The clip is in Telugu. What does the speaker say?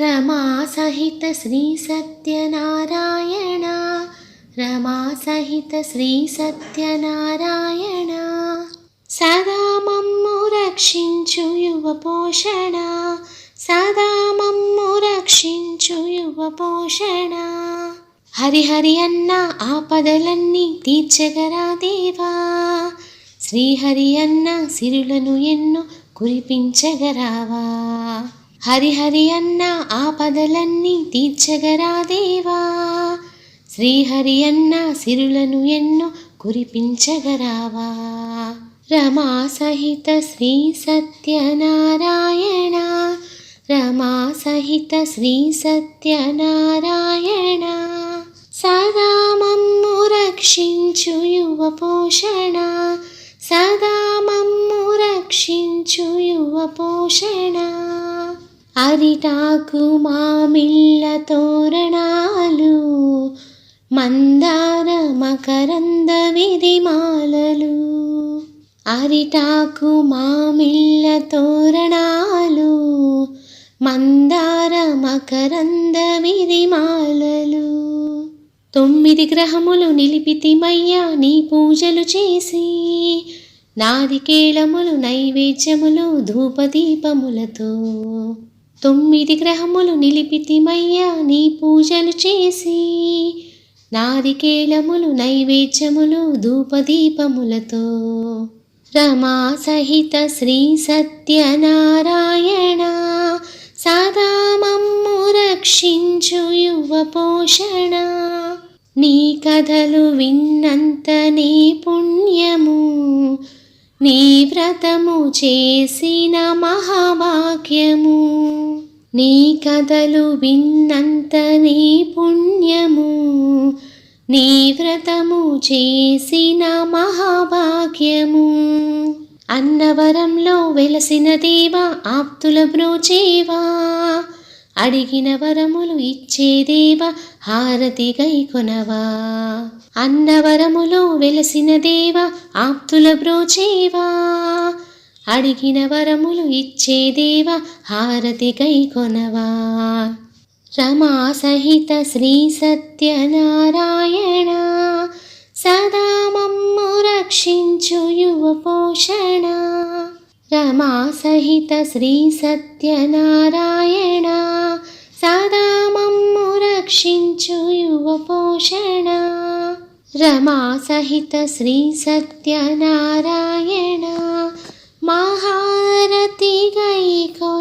రమాసహిత శ్రీ సత్యనారాయణ రమాసహిత శ్రీ సత్యనారాయణ. సదా మమ్ము రక్షించు యువ పోషణ సదా మమ్ము రక్షించు యువ పోషణ. హరిహరి అన్న ఆపదలన్నీ తీర్చగరా దేవా శ్రీహరి అన్న సిరులను ఎన్నో కురిపించగరావా. హరిహరి అన్న ఆపదలన్నీ తీర్చగరా దేవా. శ్రీహరి అన్న సిరులను ఎన్నో కురిపించగరావా. రమా సహిత శ్రీ సత్యనారాయణ. రమా సహిత శ్రీ సత్యనారాయణ. సదా మమ్ము రక్షించు యువ పోషణ. సదా మమ్ము రక్షించు యువ పోషణ. అరిటాకు మామిళ్ళ తోరణాలు మందార మకరంద విధిమాలలు. అరిటాకు మామిళ్ళ తోరణాలు మందార మకరంద విధిమాలలు. తొమ్మిది గ్రహములు నిలిపితిమయ్యా నీ పూజలు చేసి నారికేళములు నైవేద్యములు ధూపదీపములతో. తొమ్మిది గ్రహములు నిలిపితిమయ్యా నీ పూజలు చేసి. నారికేళములు నైవేద్యములు ధూపదీపములతో. రమా సహిత శ్రీ సత్యనారాయణ సదామమ్ము రక్షించు యువ పోషణ. నీ కథలు విన్నంత నీ పుణ్యము నీ వ్రతము చేసిన మహాభాగ్యము. నీ కథలు విన్నంత నీ పుణ్యము. నీ వ్రతము చేసిన మహాభాగ్యము. అన్నవరంలో వెలసిన దేవా ఆప్తుల బ్రోచేవా. అడిగిన వరములు ఇచ్చేదేవ? హారతి గైకొనవా? అన్నవరములో వెలసిన దేవా ఆప్తుల బ్రోచేవా? అడిగిన వరములు ఇచ్చేదేవ? హారతి గైకొనవా? రమా సహిత శ్రీ సత్యనారాయణ సదా మమ్ము రక్షించు యువ పోషణ. రమా సహిత శ్రీ సత్యనారాయణ సదా మమ్ము రక్షించు యువ పోషణ రమాసహిత శ్రీ సత్యనారాయణ మహారతి గైకో